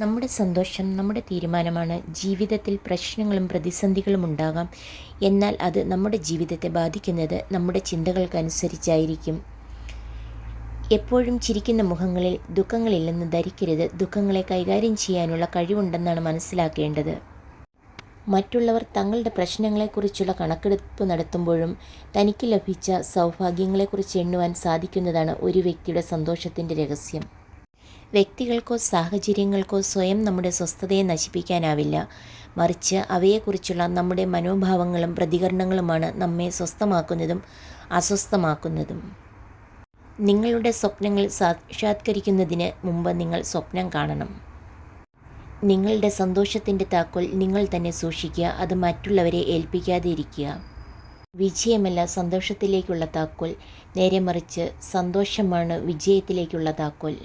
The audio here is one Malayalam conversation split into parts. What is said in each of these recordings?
നമ്മുടെ സന്തോഷം നമ്മുടെ തീരുമാനമാണ് ജീവിതത്തിൽ പ്രശ്നങ്ങളും പ്രതിസന്ധികളും ഉണ്ടാകാം. എന്നാൽ അത് നമ്മുടെ ജീവിതത്തെ ബാധിക്കുന്നത് നമ്മുടെ ചിന്തകൾക്കനുസരിച്ചായിരിക്കും. എപ്പോഴും ചിരിക്കുന്ന മുഖങ്ങളിൽ ദുഃഖങ്ങളില്ലെന്ന് ധരിക്കരുത്. ദുഃഖങ്ങളെ കൈകാര്യം ചെയ്യാനുള്ള കഴിവുണ്ടെന്നാണ് മനസ്സിലാക്കേണ്ടത്. മറ്റുള്ളവർ തങ്ങളുടെ പ്രശ്നങ്ങളെക്കുറിച്ചുള്ള കണക്കെടുപ്പ് നടത്തുമ്പോഴും തനിക്ക് ലഭിച്ച സൗഭാഗ്യങ്ങളെക്കുറിച്ച് എണ്ണുവാൻ സാധിക്കുന്നതാണ് ഒരു വ്യക്തിയുടെ സന്തോഷത്തിന്റെ രഹസ്യം. വ്യക്തികൾക്കോ സാഹചര്യങ്ങൾക്കോ സ്വയം നമ്മുടെ സ്വസ്ഥതയെ നശിപ്പിക്കാനാവില്ല. മറിച്ച് അവയെക്കുറിച്ചുള്ള നമ്മുടെ മനോഭാവങ്ങളും പ്രതികരണങ്ങളുമാണ് നമ്മെ സ്വസ്ഥമാക്കുന്നതും അസ്വസ്ഥമാക്കുന്നതും. നിങ്ങളുടെ സ്വപ്നങ്ങൾ സാക്ഷാത്കരിക്കുന്നതിന് മുമ്പ് നിങ്ങൾ സ്വപ്നം കാണണം. നിങ്ങളുടെ സന്തോഷത്തിന്റെ താക്കോൽ നിങ്ങൾ തന്നെ സൂക്ഷിക്കുക അത് മറ്റുള്ളവരെ ഏൽപ്പിക്കാതെ ഇരിക്കുക. വിജയമല്ല സന്തോഷത്തിലേക്കുള്ള താക്കോൽ നേരെ മറിച്ച് സന്തോഷമാണ് വിജയത്തിലേക്കുള്ള താക്കോൽ.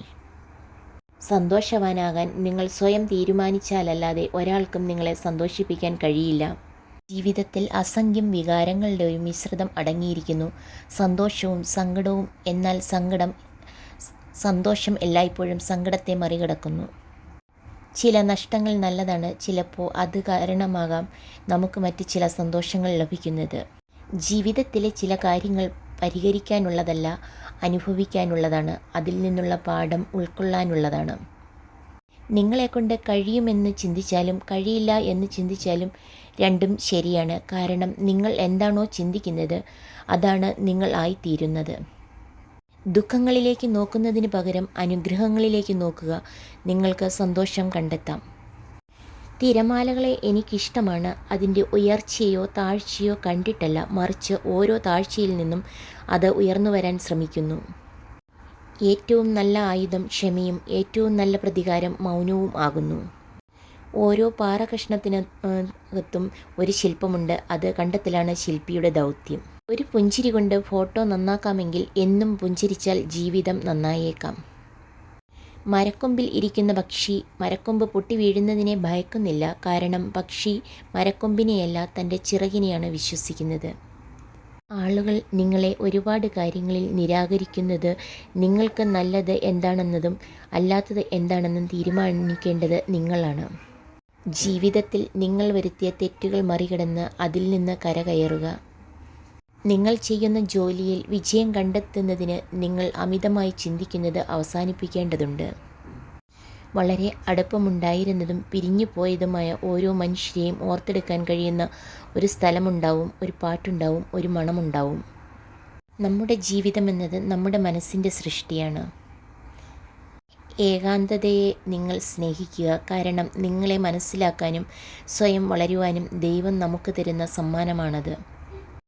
സന്തോഷവാനാകാൻ നിങ്ങൾ സ്വയം തീരുമാനിച്ചാലല്ലാതെ ഒരാൾക്കും നിങ്ങളെ സന്തോഷിപ്പിക്കാൻ കഴിയില്ല. ജീവിതത്തിൽ അസംഖ്യം വികാരങ്ങളുടെ ഒരു മിശ്രിതം അടങ്ങിയിരിക്കുന്നു. സന്തോഷവും സങ്കടവും എന്നാൽ സങ്കടം സന്തോഷം എല്ലായ്പ്പോഴും സങ്കടത്തെ മറികടക്കുന്നു. ചില നഷ്ടങ്ങൾ നല്ലതാണ് ചിലപ്പോൾ അത് കാരണമാകാം. നമുക്ക് മറ്റ് ചില സന്തോഷങ്ങൾ ലഭിക്കുന്നത്. ജീവിതത്തിലെ ചില കാര്യങ്ങൾ പരിഹരിക്കാനുള്ളതല്ല അനുഭവിക്കാനുള്ളതാണ്. അതിൽ നിന്നുള്ള പാഠം ഉൾക്കൊള്ളാനുള്ളതാണ്. നിങ്ങളെക്കൊണ്ട് കഴിയുമെന്ന് ചിന്തിച്ചാലും കഴിയില്ല എന്ന് ചിന്തിച്ചാലും രണ്ടും ശരിയാണ്. കാരണം നിങ്ങൾ എന്താണോ ചിന്തിക്കുന്നത് അതാണ് നിങ്ങൾ ആയിത്തീരുന്നത്. ദുഃഖങ്ങളിലേക്ക് നോക്കുന്നതിന് പകരം അനുഗ്രഹങ്ങളിലേക്ക് നോക്കുക. നിങ്ങൾക്ക് സന്തോഷം കണ്ടെത്താം. തിരമാലകളെ എനിക്കിഷ്ടമാണ്. അതിന്റെ ഉയർച്ചയോ താഴ്ചയോ കണ്ടിട്ടല്ല. മറിച്ച് ഓരോ താഴ്ചയിൽ നിന്നും അത് ഉയർന്നു വരാൻ ശ്രമിക്കുന്നു. ഏറ്റവും നല്ല ആയുധം ക്ഷമയും ഏറ്റവും നല്ല പ്രതികാരം മൗനവും ആകുന്നു. ഓരോ പാറകഷ്ണത്തിനകത്തും ഒരു ശില്പമുണ്ട്. അത് കണ്ടെത്തലാണ് ശില്പിയുടെ ദൗത്യം. ഒരു പുഞ്ചിരി കൊണ്ട് ഫോട്ടോ നന്നാക്കാമെങ്കിൽ എന്നും പുഞ്ചിരിച്ചാൽ ജീവിതം നന്നായേക്കാം. മരക്കൊമ്പിൽ ഇരിക്കുന്ന പക്ഷി മരക്കൊമ്പ് പൊട്ടി വീഴുന്നതിനെ ഭയക്കുന്നില്ല. കാരണം പക്ഷി മരക്കൊമ്പിനെയല്ല തന്റെ ചിറകിനെയാണ് വിശ്വസിക്കുന്നത്. ആളുകൾ നിങ്ങളെ ഒരുപാട് കാര്യങ്ങളിൽ നിരാകരിക്കുന്നത് നിങ്ങൾക്ക് നല്ലത് എന്താണെന്നതും അല്ലാത്തത് എന്താണെന്നും തീരുമാനിക്കേണ്ടത് നിങ്ങളാണ്. ജീവിതത്തിൽ നിങ്ങൾ വരുത്തിയ തെറ്റുകൾ മറികടന്ന് അതിൽ നിന്ന് കരകയറുക. നിങ്ങൾ ചെയ്യുന്ന ജോലിയിൽ വിജയം കണ്ടെത്തുന്നതിന് നിങ്ങൾ അമിതമായി ചിന്തിക്കുന്നത് അവസാനിപ്പിക്കേണ്ടതുണ്ട്. വളരെ അടുപ്പമുണ്ടായിരുന്നതും പിരിഞ്ഞു പോയതുമായ ഓരോ മനുഷ്യരെയും ഓർത്തെടുക്കാൻ കഴിയുന്ന ഒരു സ്ഥലമുണ്ടാവും ഒരു പാട്ടുണ്ടാവും ഒരു മണമുണ്ടാവും. നമ്മുടെ ജീവിതം എന്നത് നമ്മുടെ മനസ്സിന്റെ സൃഷ്ടിയാണ്. ഏകാന്തതയെ നിങ്ങൾ സ്നേഹിക്കുക. കാരണം നിങ്ങളെ മനസ്സിലാക്കാനും സ്വയം വളരുവാനും ദൈവം നമുക്ക് തരുന്ന സമ്മാനമാണത്.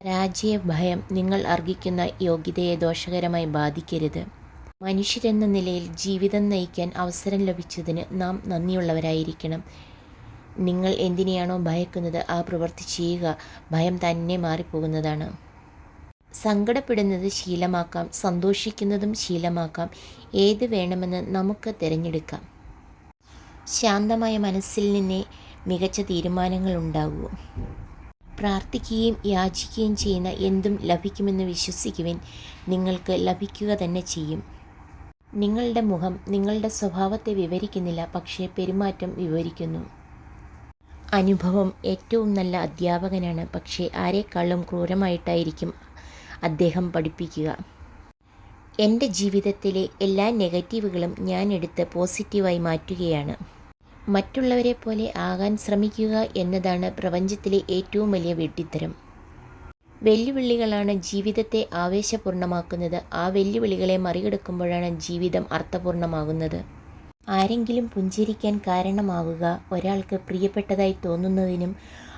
രാജ്യ ഭയം നിങ്ങൾ അർഹിക്കുന്ന യോഗ്യതയെ ദോഷകരമായി ബാധിക്കരുത്. മനുഷ്യരെന്ന നിലയിൽ ജീവിതം നയിക്കാൻ അവസരം ലഭിച്ചതിന് നാം നന്ദിയുള്ളവരായിരിക്കണം. നിങ്ങൾ എന്തിനെയാണോ ഭയക്കുന്നത് ആ പ്രവൃത്തി ചെയ്യുക ഭയം തന്നെ മാറിപ്പോകുന്നതാണ്. സങ്കടപ്പെടുന്നത് ശീലമാക്കാം സന്തോഷിക്കുന്നതും ശീലമാക്കാം. ഏത് വേണമെന്ന് നമുക്ക് തിരഞ്ഞെടുക്കാം. ശാന്തമായ മനസ്സിൽ നിന്നേ മികച്ച തീരുമാനങ്ങൾ ഉണ്ടാകൂ. പ്രാർത്ഥിക്കുകയും യാചിക്കുകയും ചെയ്യുന്ന എന്തും ലഭിക്കുമെന്ന് വിശ്വസിക്കുവിൻ. നിങ്ങൾക്ക് ലഭിക്കുക തന്നെ ചെയ്യും. നിങ്ങളുടെ മുഖം നിങ്ങളുടെ സ്വഭാവത്തെ വിവരിക്കുന്നില്ല പക്ഷേ പെരുമാറ്റം വിവരിക്കുന്നു. അനുഭവം ഏറ്റവും നല്ല അധ്യാപകനാണ് പക്ഷേ ആരെക്കാളും ക്രൂരമായിട്ടായിരിക്കും അദ്ദേഹം പഠിപ്പിക്കുക. എന്റെ ജീവിതത്തിലെ എല്ലാ നെഗറ്റീവുകളും ഞാൻ എടുത്ത് പോസിറ്റീവായി മാറ്റുകയാണ്. മറ്റുള്ളവരെ പോലെ ആകാൻ ശ്രമിക്കുക എന്നതാണ് പ്രപഞ്ചത്തിലെ ഏറ്റവും വലിയ വെട്ടിത്തരം. വെല്ലുവിളികളാണ് ജീവിതത്തെ ആവേശപൂർണമാക്കുന്നത് ആ വെല്ലുവിളികളെ മറികടക്കുമ്പോഴാണ് ജീവിതം അർത്ഥപൂർണമാകുന്നത് ആരെങ്കിലും പുഞ്ചിരിക്കാൻ കാരണമാവുക ഒരാൾക്ക് പ്രിയപ്പെട്ടതായി തോന്നുന്നതിനും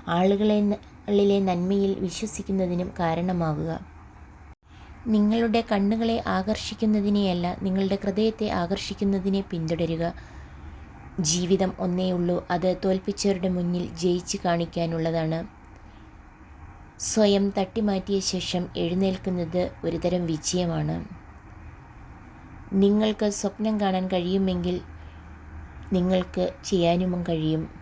ആളുകളിലെ നന്മയിൽ വിശ്വസിക്കുന്നതിനും കാരണമാവുക. നിങ്ങളുടെ കണ്ണുകളെ ആകർഷിക്കുന്നതിനെയല്ല നിങ്ങളുടെ ഹൃദയത്തെ ആകർഷിക്കുന്നതിനെ പിന്തുടരുക. ജീവിതം ഒന്നേ ഉള്ളൂ. അത് തോൽപ്പിച്ചവരുടെ മുന്നിൽ ജയിച്ച് കാണിക്കാനുള്ളതാണ്. സ്വയം തട്ടിമാറ്റിയ ശേഷം എഴുന്നേൽക്കുന്നത് ഒരുതരം വിജയമാണ്. നിങ്ങൾക്ക് സ്വപ്നം കാണാൻ കഴിയുമെങ്കിൽ നിങ്ങൾക്ക് ചെയ്യാനും കഴിയും.